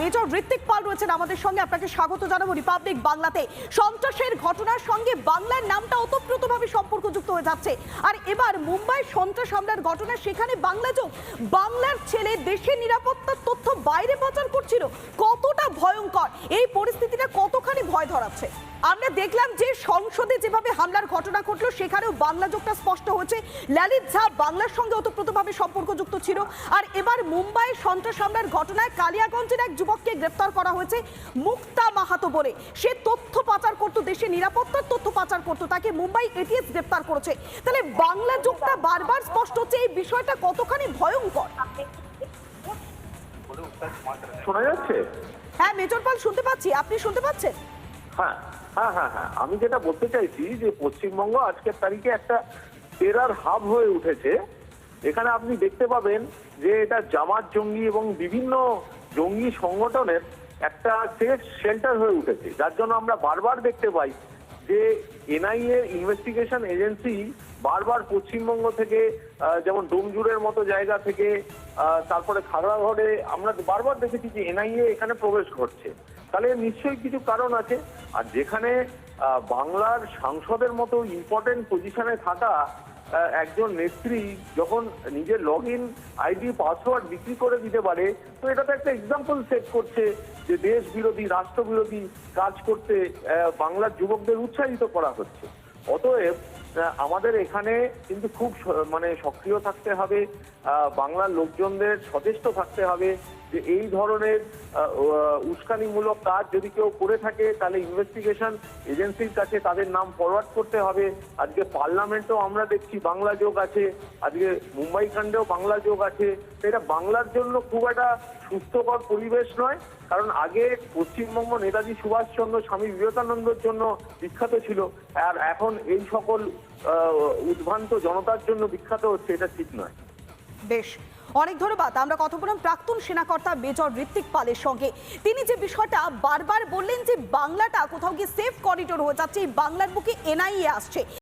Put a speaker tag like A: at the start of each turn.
A: Major Hrithik পাল রয়েছেন আমাদের সঙ্গে। আপনাকে স্বাগত জানাব রিপাবলিক বাংলাতে। সন্ত্রাসের ঘটনার সঙ্গে বাংলার নামটা ওতপ্রোতভাবে সম্পর্কযুক্ত হয়ে যাচ্ছে। আর এবার মুম্বাই সন্ত্রাস হামলার ঘটনা, সেখানে বাংলা যোগ। বাংলার ছেলে দেশের নিরাপত্তার তথ্য বাইরে প্রচার করছিল। কতটা ভয়ঙ্কর? এই পরিস্থিতিটা কতখানি ভয় ধরাচ্ছে? দেখলাম যে সংসদে যেভাবে হামলার ঘটনা ঘটলো সেখানেও বাংলা যোগটা স্পষ্ট হয়েছে। লালিত ঝা বাংলার সঙ্গে ওতপ্রোতভাবে সম্পর্কযুক্ত ছিল। আর এবার মুম্বাই সন্ত্রাস হামলার ঘটনায় কালিয়াগঞ্জের এক যুবককে গ্রেপ্তার করা হয়েছে মুক্তা মাহাতো বলে। সে তথ্য পাচার করতো দেশে নিরাপত্তার তথ্য পাচার করতো তাকে মুম্বাই এটিএস গ্রেপ্তার করেছে। তাহলে বাংলা যোগটা বারবার স্পষ্ট হচ্ছে এই বিষয়টা কতখানি ভয়ঙ্কর?
B: শোনা যাচ্ছে?
A: হ্যাঁ মেজর পাল শুনতে পাচ্ছি। আপনি শুনতে পাচ্ছেন?
B: হ্যাঁ হ্যাঁ হ্যাঁ হ্যাঁ। আমি যেটা বলতে চাইছি যে পশ্চিমবঙ্গ আজকের তারিখে একটা টেরার হাব হয়ে উঠেছে। এখানে আপনি দেখতে পাবেন যে এটা জামাত জঙ্গি এবং বিভিন্ন জঙ্গি সংগঠনের একটা সেফ সেন্টার হয়ে উঠেছে। যার জন্য আমরা বারবার দেখতে পাই যে এনআইএ ইনভেস্টিগেশন এজেন্সি বারবার পশ্চিমবঙ্গ থেকে যেমন ডোমজুরের মতো জায়গা থেকে তারপরে খাগড়াঘরে আমরা বারবার দেখেছি যে এনআইএ এখানে প্রবেশ করছে। তাহলে নিশ্চয়ই কিছু কারণ আছে। আর যেখানে বাংলার সাংসদের মতো ইম্পর্টেন্ট পজিশনে থাকা একজন নেত্রী যখন নিজের লগ ইন আইডি পাসওয়ার্ড বিক্রি করে দিতে পারে, তো এটা তো একটা এক্সাম্পল সেট করছে যে দেশ বিরোধী রাষ্ট্র বিরোধী কাজ করতে বাংলার যুবকদের উৎসাহিত করা হচ্ছে। অতএব আমাদের এখানে কিন্তু খুব মানে সক্রিয় থাকতে হবে বাংলার লোকজনদের সচেষ্ট থাকতে হবে যে এই ধরনের উস্কানিমূলক কাজ যদি কেউ করে থাকে, তাহলে ইনভেস্টিগেশন এজেন্সির কাছে তাদের নাম ফরওয়ার্ড করতে হবে। আজকে পার্লামেন্টেও আমরা দেখছি বাংলা যোগ আছে, আজকে মুম্বাই কাণ্ডেও বাংলা যোগ আছে। এটা বাংলার জন্য খুব একটা সুস্থকর পরিবেশ নয়, কারণ আগে পশ্চিমবঙ্গ নেতাজি সুভাষচন্দ্র স্বামী বিবেকানন্দর জন্য বিখ্যাত ছিল, আর এখন এই সকল উদ্ভ্রান্ত জনতার জন্য বিখ্যাত হচ্ছে, এটা ঠিক নয়।
A: বেশ। অনেক ধন্যবাদ। আমরা কথা বললাম প্রাক্তন সেনাকর্তা মেজর ঋত্বিক পালের সঙ্গে। তিনি যে বিষয়টা বারবার বললেন যে বাংলাটা কোথাও গিয়ে সেফ করিডোর হয়ে যাচ্ছে, এই বাংলার বুকে এনআইএ আসছে।